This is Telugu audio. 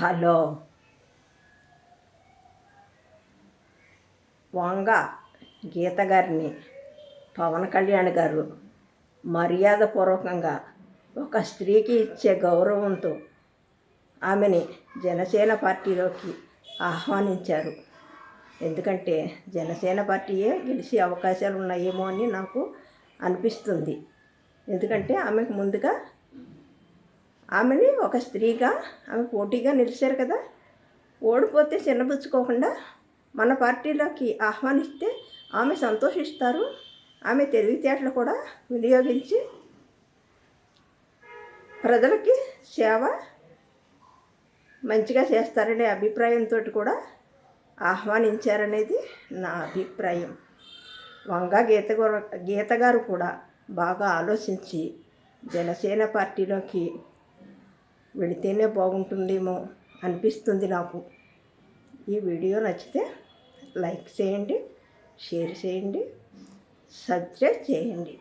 హలో. వంగ గీత గారిని పవన్ కళ్యాణ్ గారు మర్యాదపూర్వకంగా ఒక స్త్రీకి ఇచ్చే గౌరవంతో ఆమెని జనసేన పార్టీలోకి ఆహ్వానించారు. ఎందుకంటే జనసేన పార్టీయే గెలిచే అవకాశాలు ఉన్నాయేమో అని నాకు అనిపిస్తుంది. ఎందుకంటే ఆమెకు ముందుగా ఆమెని ఒక స్త్రీగా ఆమె పోటీగా నిలిచారు కదా. ఓడిపోతే చిన్నబుచ్చుకోకుండా మన పార్టీలోకి ఆహ్వానిస్తే ఆమె సంతోషిస్తారు. ఆమె తెలివితేటలు కూడా వినియోగించి ప్రజలకి సేవ మంచిగా చేస్తారనే అభిప్రాయంతో కూడా ఆహ్వానించారనేది నా అభిప్రాయం. వంగ గీత గారు గీత గారు కూడా బాగా ఆలోచించి జనసేన పార్టీలోకి వెళితేనే బాగుంటుందేమో అనిపిస్తుంది నాకు. ఈ వీడియో నచ్చితే లైక్ చేయండి షేర్ చేయండి సబ్స్క్రైబ్ చేయండి.